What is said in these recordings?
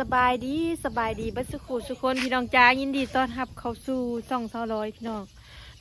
สบายดีสบายดีบัดสุขุสุคนพี่น้องจ้ายินดีต้อนรับเข้าสู่ช่องเซาร้อยพี่น้อง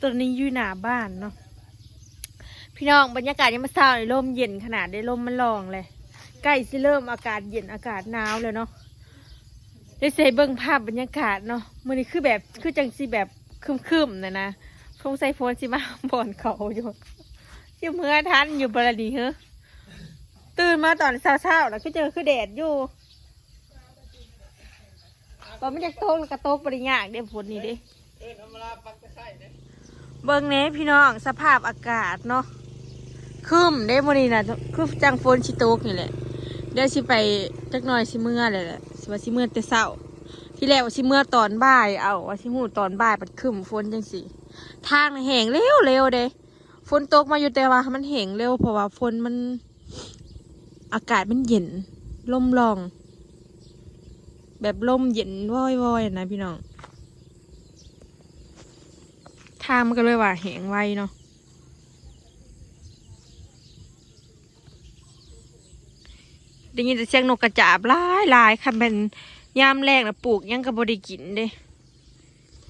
ตอนนี้อยู่หน้าบ้านเนาะพี่น้องบรรยากาศยังมาเช้าเลยลมเย็นขนาดได้ลมมันลองเลยใกล้สิเริ่มอากาศเย็นอากาศหนาวเลยเนาะได้ใส่เบิ้งภาพบรรยากาศเนาะมื้อนี้คือแบบคือจังสิแบบครึมๆนะนะคงใส่โฟนสิมาบ่อนเขาอยู่ยู่เมื่อทันอยู่บรดีเฮ้อตื่นมาตอนเช้าๆแล้วก็เจอคือแดดอยู่ ตอนมันจะโตกแล้วกระโตกปริญญาเดี๋ยวฝนนี่เดิเบิ่งเนี้พี่น้องสภาพอากาศเนาะคืมเด้มื้อนี้น่ะคือจังฝนสิตกนี่แหละเดี๋ยวสิไปจักหน่อยสิเมื่อเลยแหละสิว่าสิเมื่อแต่เช้าที่แรกว่าสิเมื่อตอนบ่ายเอาว่าสิฮู้ตอนบ่ายมันคืมฝนจังสิทางแห้งเร็วเร็วเด้ฝนตกมาอยู่แต่ว่ามันแห้งเร็วเพราะว่าฝนมันอากาศมันเย็นลมรอง แบบลมเย็นว่อยๆนะพี่น้องทางมันก็เลยว่าแหงไวเนาะได้ยินแต่เสียงนกกระจาบหลายหลายค่ะเป็นยามแรกนะปลูกยังกับบได้กินเด้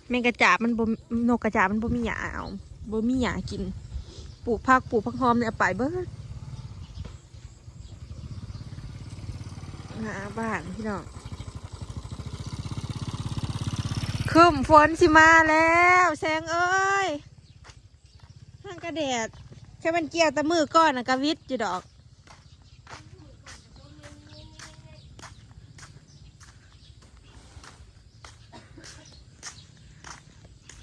แมงกระจาบมันบนกกระจาบมันบ่มีหยาเอาบ่มีหยากิน ปลูกผักปลูกผักหอมเนี่ยไปเบิดหน้าบ้านพี่น้อง คืมฝนสิมาแล้วแสงเอ้ยห้างกระแดดแค่มันเกี่ยวแตะมือก้อนนะกะวิดอยู่ดอก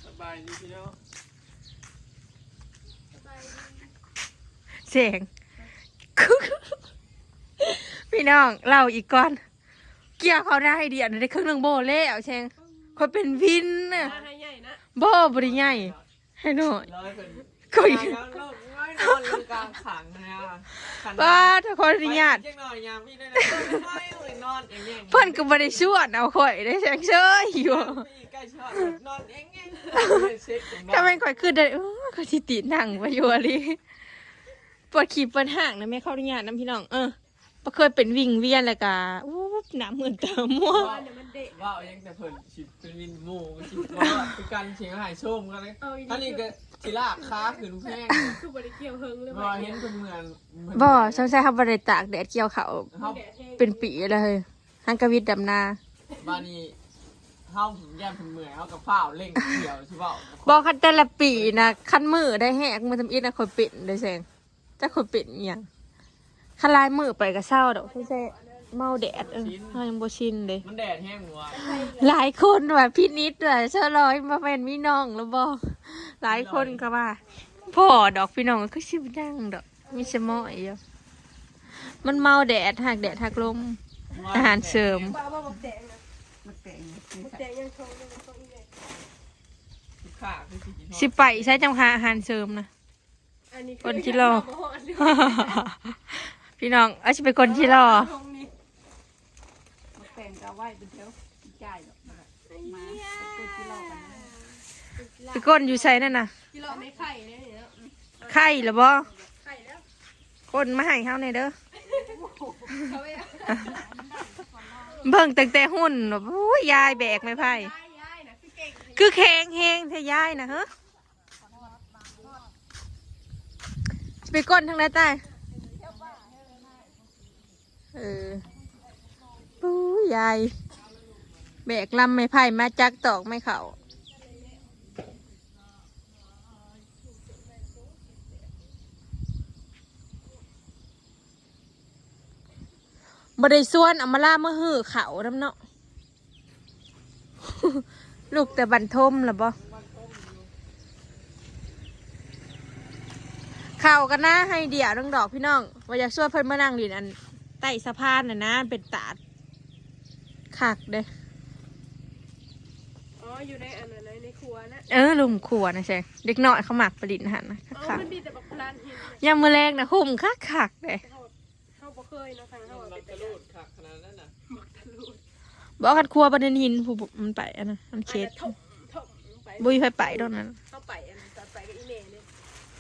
สบายดีพี่น้องเสียง พี่น้องเล่าอีกก่อน เกี่ยวเขาได้เดียวได้ครึ่งหนึ่งโบเล่เอาเชง เขาเป็นวินน่ะให้ใหญ่นะโบบ่ได้ใหญ่ให้หน่อยร้อยเป็นก็กอีลากงแล้วลูกน้อยนอนลงกลางขังนะขันป้าถ้าคนอนุญาตเจ๊งหน่อยยามพี่ได้เลยไม่เลยนอนเองเองเพิ่นก็บ่ได้ชวนเอาข่อยได้แสงเชยอยู่พี่ใกล้ชอบนอนเองเองเช็คถึงถ้าแม่นข่อยคือได้เออข่อยสิตินั่งไปอยู่อะลิปวดขีดปวดห่างนะแม่เข้าอนุญาตนะพี่น้องเออบ่เคยเป็นวิ่งเวียนแล้วก็อู้หน้ำเหมือนตาม่วง ว่าว่ายังแต่เพิ่นชิดเป็นวินหมูชิดว่าคือการเชียงหายชมกันเลยท่านี้ก็ชิลากค้าขึ้นแพงคือบริเกี่ยวเฮิงเลยว่าเห็นเป็นเหมือนบ่สงสัยเขาบ่ได้ตากแดดเกี่ยวเขาวเขาเป็นปีแล้วเฮ้ยฮังกะวิดดำนาบ้านนี้เขาถึงแย่เป็นเหมือนเขากับฝ้าเล่งเขียวใช่เปล่าบอกคันแต่ละปีนะคันมือได้แหกมือทำอิฐนะคนเป็นได้แซงจะคนเป็นอหย่างคันลายมือไปก็เศร้าดอกพี่แซ่ เมาแดดเออเขายังบ่ชินเลยมันแดดแห้งหัวหลายคนว่าพี่นิดว่าเชอร้อยมาเป็นพี่น้องแล้วบอกหลายคนก็ว่าพ่อดอกพี่น้องก็ชิบดังดอกมีสมอยอยู่มันเมาแดดหักแดดหักลม อาหารเสริมป้าว่าบอกแดงนะบอกแดงยังโชว์เลยมันต้องอีเลยข้าคือสิกินสิไปใช้จังหาอาหารเสริมนะอันนี้คนที่รอพี่น้องเอาชิไปคนที่รอแต่งก็ไห วเป็นเดียวจ่ายดอกมามาไปกดที่รอกันนะไปก้นอยู่ใส่นั่นน่ะที่เราไม่ไข่เนี่ยเนาะไข่หรือบ่ไข่แล้วคนมาให้เขาในอยเด้อ เขาไม่เบิ่งตั้งแต่หุ่นแบบโอ้ยยายแบกไม่ไผ่ย้ายย้ายนะคือเก่งคือแข็งแหงเทยายนะฮะสิไปก้นทางไหนใต้เออ ปู้ยายแบกลำไม่ไผ่มาจักตอกไม่เข่าบได้ส่วนเอามาล่าเมื่อหือเขาน้ำเนาะลูกแต่บันทมหรอบ่เข่ากันนะให้เดี่ยวน้องดอกพี่น้องว่าอยากช่วยเพิ่นมานั่งดินอันใต้สะพานน่ะนะเป็นตาด คักเด้อ๋ออยู่ในอันนั้นในครัวนะเออลุมขัวนะใช่เด็กน้อยเขาหมักประดิษฐ์หันนะอ๋อคักมันมีแต่บักพลานหินๆยามมือแรงนะหุ่มคักคักๆเด้เขาเขาบ่เคยเนาะทางเขามันเป็นกระแต่โดดค่ะขนาดนั้นน่ะทะลุบอกคัดครัวประเด็นหินผู้มันไปอันนั้นมันอาเช็ดจจะถมถมไปบุยไปไปตรงนั้น เข้าไปอันตัดไปกับอีเมลเนี่ย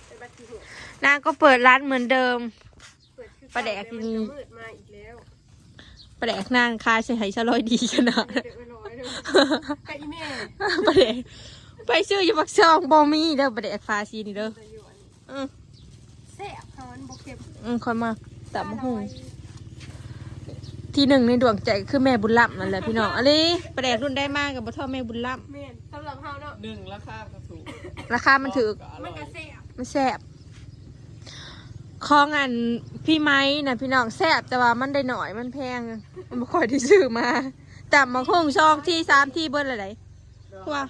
เป็นบัตรที่หัวนางก็เปิดร้านเหมือนเดิม เปิดคือประแดกมันนี่ก็มืดมาอีกแล้ว ปประแดกนางคายใส่ไหชะลอยดีขนาดเด็กไปร้อยเลยไก่อีแม่ประแดกไปซื้ออยู่ปักซองบอมีเด้อประแดกฟาซีนี่เด้อจะอยู่อันนี้อืมแซ่บเขามันบกเก็บอืมคอยมาตับหูที่หนึ่งในดวงใจคือแม่บุญล่ำนั่นแหละพี่น้องอันนี้ประแดกรุ่นได้มากกับบ่เท่าแม่บุญล่แม่นสำหรับเขาเนาะหนึ่งราคาก็ถูกำราคามันถือ มันก็แซ่บมันแซ่บของอันพี่ไม้นะพี่น้องแซ่บแต่ว่ามันได้หน่อยมันแพงมัน บ่ค่อยได้ซื้อมาต่ำมาคงช่องที่สามที่เบิ้ลอะไรว่า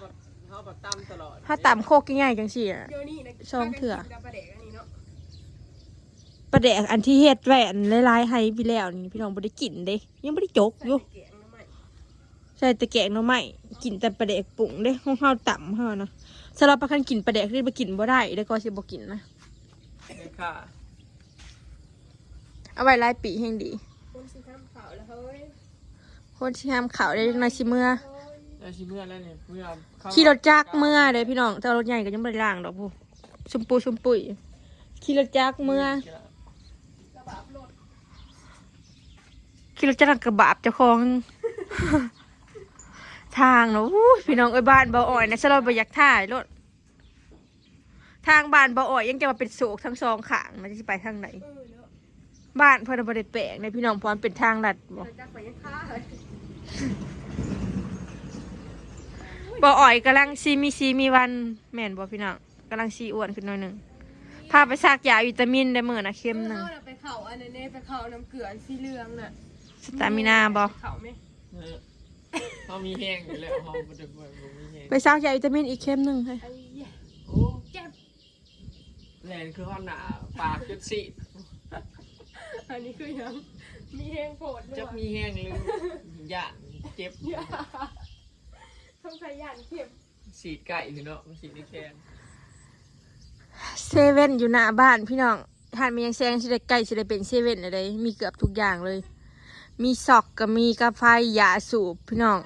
เขาแบบตั้มตลอดถ้าต่ำโคกง่ายๆจังสี่อะเดี๋ยวนี้นะช่องเถื่อปลาแดกอันนี้เนาะประแดกอันที่เฮ็ดแหวนลายๆให้พี่แล้วนี่พี่น้องบ่ได้กินเด้ยังบ่ได้จกอยู่ แกงน้ำมันใช่แต่แกงหน่อไม้กินแต่ประแดกปรุงเด้ห้องเฮาต่ำเฮานะสำหรับประคันกินประแดกที่บ่กินบ่ได้เด้ก็สิบ่กินนะ เลยค่ะ เอาไว้หลายปีแห่งดีคน สิทำข่าวแล้วเฮ้ยคนสิห้ามข้าวได้จังได๋สิเมื่อเฮ้ยแล้วชิเมื่อแล้วเนี่ยเมื่อเข้าขี่รถจักรเมื่อเด้พี่น้องแต่รถใหญ่ก็ยังบ่ได้ล้างดอกผู้ชุมปูชุมปุ๋ยขี่รถจักรเมื่อกระบะรถขี่รถจักรกระบาบเจ้าของ ทางเนาะอู้ยพี่น้องเอ้ยบ้านบ่ออ่อยนะสลอบ่อยากถ่ายรถทางบ้านบ่ออ่อยยังจะมาเป็นโศกทั้งสองข้างมันจะสิไปทางไหน เออเนาะ บ้านเพิ่นบ่ได้แปลงในพี่น้องเพราะมันเป็นทางลัดบ่เราจะไปยังค้าเลยบ่ออ่อยกำลังซีมีซีมีวันแม่นบ่พี่น้องกำลังซีอ้วนขึ้นหน่อยหนึงพาไปซักยาวิตามินได้มื้อนะเข็มหนึงเอาน่ะไปเข่าอันนั้นเนี่ยไปเข่าน้ำเกลืออันสีเหลืองน่ะสตามินาบ่เข่าไหมเขามีแห้งอยู่แล้วเขาบ่ได้บ่บ่มีแห้งไปซักยาวิตามินอีกเข็มหนึงเฮ้ยไอ้เหี้ยโอ้เจ็บแลนคือเขาหนาปากจุดสีด อันนี้คือยังมีแหงโผดด้วยจะมีแห้งหรือยะเจ็บอย่าต้องใช้ยันเข็มสีดไก่หรือเนาะมันสีดในแคนเซเว่นอยู่หน้าบ้านพี่น้องหานมียังแซงสิได้ใกล้สิได้เป็นเซเว่นอะไรมีเกือบทุกอย่างเลย มีซอกก็มีกาแฟยาสูบพี่น้อง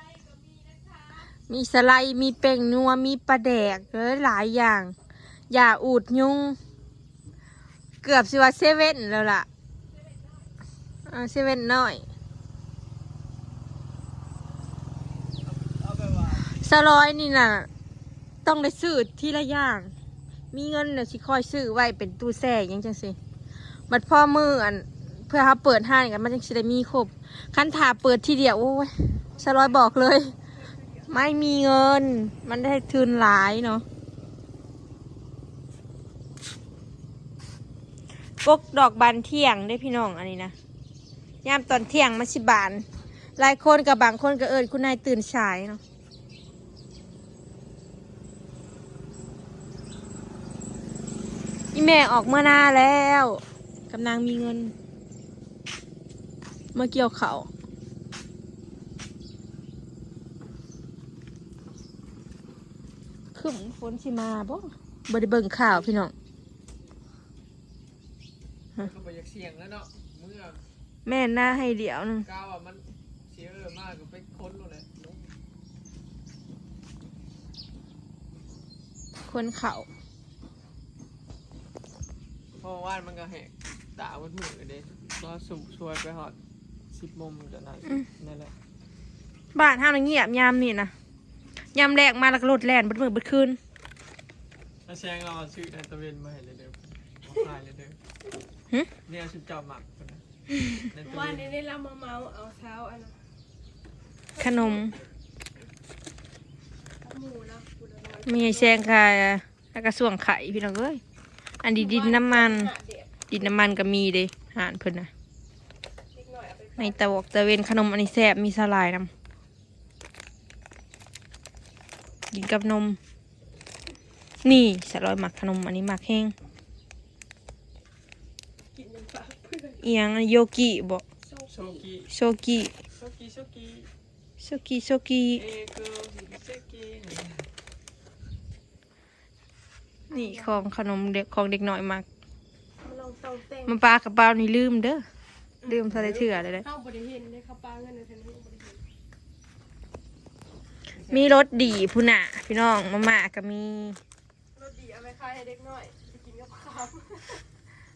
มีสไลด์มีเป่งนัวมีปลาแดกเลยหลายอย่างยาอูดยุง เกือบสิว่าเซเว่นแล้วล่ะ อ่าเซเว่นหน้อยเอาไปว่าสลอยนี่น่ะ ต้องได้ซื้อทีละอย่าง มีเงินเนี่ยสิคอยซื้อไว้เป็นตู้แช่ยังจังสิบัดพ่อมืออัน เพื่อเขาเปิดห้างกันมันจังสิได้มีครบคันถาเปิดทีเดียวโอ้ยสลอยบอกเลย ไม่มีเงิน มันได้ทุนหลายเนาะกกดอกบานเที่ยงได้พี่น้องอันนี้นะ ยามตอนเที่ยงมาสิบาน หลายคนกับบางคนก็เอิญคุณนายตื่นสายเนาะอีแม่ออกเมื่อหน้าแล้วกำลังมีเงิน เมื่อเกี่ยวเขาขึ้นฝนสิมาบ่บ่ได้เบิงข่าวพี่น้องก็ไปยากเสียงแล้วเนาะ เมื่อแม่หน้าให้เดี๋ยวหนึงก้าวอะมันเสียเออมากก็ไปค้นเลยคนเขาวเพราะว่ามันก็แหกตาวันมือเด้ก็สูบช่วยไปหอดสิบโมงจะนั่นนั่นแหละบ้านห้ามเงียบยามนี่นะยามแรกมาแล้วก็รถแล่นเบิดมือเบิดคืนถ้าแซงเราเอาชื่อในตะเวนมาให้เลยเด้อมาขายเลยเด้อหึเนี่ยชุดเจ้าหมัก คนนะในตะวันเวนนี้ได้เรามาเมาเอาเช้าอันนั้นขนมเอาหมูนะกูเดินมามีแซงค่ะแล้วก็ส่วงไข่พี่น้องเอ้ย อันดีดินน้ำมัน หาเด็ดดินน้ำมันก็มีเด้หานเพิ่นนะนิดหน่อยเอาไปในตะวอกตะเวนขนมอันนี้แซ่บมีสลายนำกินกับนม นี่สลอยหมักขนมอันนี้หมักแห้ง กินยังฝากเพื่ อนเอียงอันโยกิบอกโชกิโชกิโชกิโชกิโชกิโชกิเอโกโชกินี่ของขนมเด็กของเด็กน้อยมักมาลองเตาแตงมาปลากระเป๋านี่ลืมเด้อลืมทะเลเถื่อเลยเด้อเข้าบริเห็นได้เข้าปลาเงินในเทนนิสบริเห็นมีรสดีพุ่นน่ะพี่น้องมาม่าก็มีรสดีเอาไปขายให้เด็กน้อยไปกินกับข้าว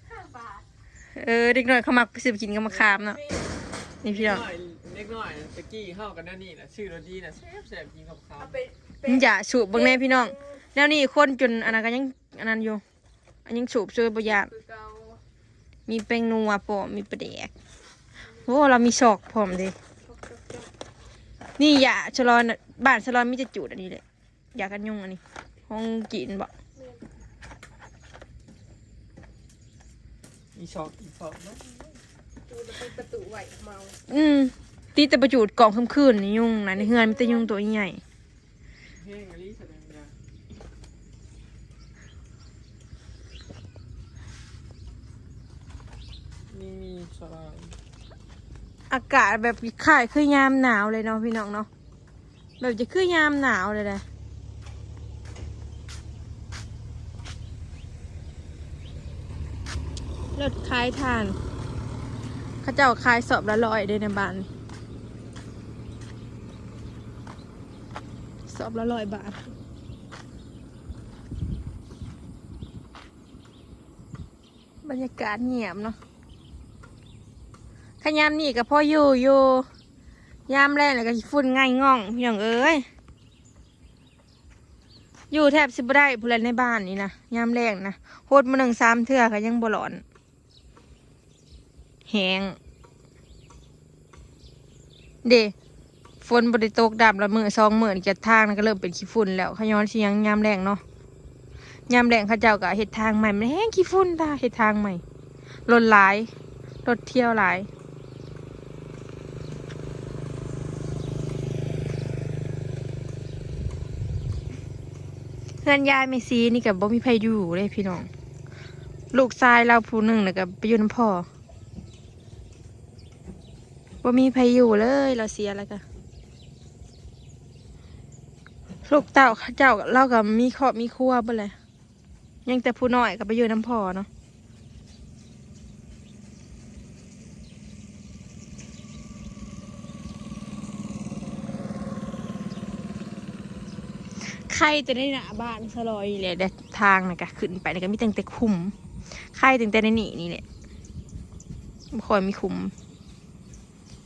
ห้าบาท เออเด็กน้อยเขามักไปซื้อไปกินกับมะขามเนาะนี่พี่น้องหน่อยล็กน้อยน่ะตะกี้เข้ากันนั่นนี่นะชื่อรถดีนะแซ่บแซ่บกินกับข้าวเอาไปมันอย่าสูบเบางแน่พี่น้องแล้วนี่คนจนอันนั้นก็ยังอันนั้นอยู่อันยังสูบช่วยประหยัดคือเกามีแป้งนัวปอมมีปลาแดกโอ้เรามีชอกพร้อมดินี่อย่าชะลอนบ้านชะลอนมีจะจูดอันนี้เลยอยากันยุงอันนี้ห้องกินบ่ มีช็อกอีกช็อกเนาะจูดเป็นประตูไหวเมาอืมตีแต่ประจูดกล่องคืนคืนนี่ยุงนะในเฮือนมีแต่ยุงตัวใหญ่เฮ้งอลิแสดงเนี่ยนี่มีสลายอากาศแบบข่ายคือยามหนาวเลยเนาะพี่น้องเนาะแบบจะคือยามหนาวเลยเลยรถคล้ายทาน เขาเจ้าคายสอบละร้อยเด้ในบ้านสอบละร้อยบาทบรรยากาศเงียบเนาะขยามนี่กับพ่ออยู่อยู่ยามแรกเลยก็ฝุ่นง่ายง่องพี่น้องเอ้ย อยู่แทบสิบได้ผู้เล่นในบ้านนี่นะยามแรกนะโคตรมาหนึ่งสามเทื่อก็ยังบ่หลอน แหงเดฝนบริโตกดับล้วมือสองมือนี่จะทางนก็เริ่มเป็นขี้ฝุ่นแล้วขย้อนเชียงยามแรงเนาะยามแรงเขาเจ้าก็เห็ดทางใหม่มันแห้งขี้ฝุ่นตาเห็ดทางใหม่รถหลายรถเที่ยวหลายเพื่อนยายไม่ซีนี่กับบ่มีไผอยู่เลยพี่น้อง ลูกชายเราผู้หนึ่งนะกับไปอยู่น้ำพ่อ ว่ามีไผอยู่เลยเราเสียแล้วก็ลูกเต่าเจ้าเรากับมีครอบมีครัวบ่เลยยังแต่ผู้น้อยกับไปอยู่น้ำพอเนาะใครจะได้หนาบ้านสลอยเลยเด็ดทางนะกะขึ้นไปนะก็มีแต่งแต่คุมใครแต่งแต่ในนี่นี่แหละไม่ค่อยมีคุม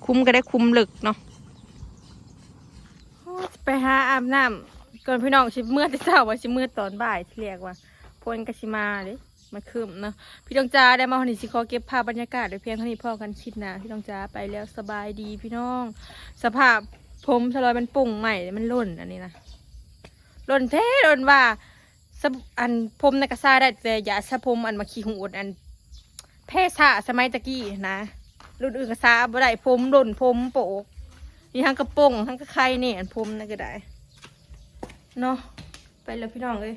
คุ้มก็ได้คุ้มลึกเนาะไปหาอาบน้ำก่อนพี่น้องชิเมื่อแต่เช้าว่าชิเมื่อตอนบ่ายที่เรียกว่าพลกชิมาเลยมาคืมเนาะพี่ดองจ้าได้มาวันนี้สิขอเก็บภาพบรรยากาศไว้เพียงเท่านี้พ่อกันคิดนะพี่ดองจ้าไปแล้วสบายดีพี่น้อง สภาพผมสลอยมันปุ่งใหม่มันล่นอันนี้นะล่นเท่ล่นว่าสอันผมในกระซ่าได้แต่อย่าสะผมอันมาขี้หูดอันแพ้ซาสมัยตะกี้นะ รุ่นอื่นก็ซาบ่ได้ผมหล่นผมโปกนี่ทั้งกระโปรงทั้งกระไข่เนี่ยอันผมนั่นก็ได้เนาะไปแล้วพี่น้องเลย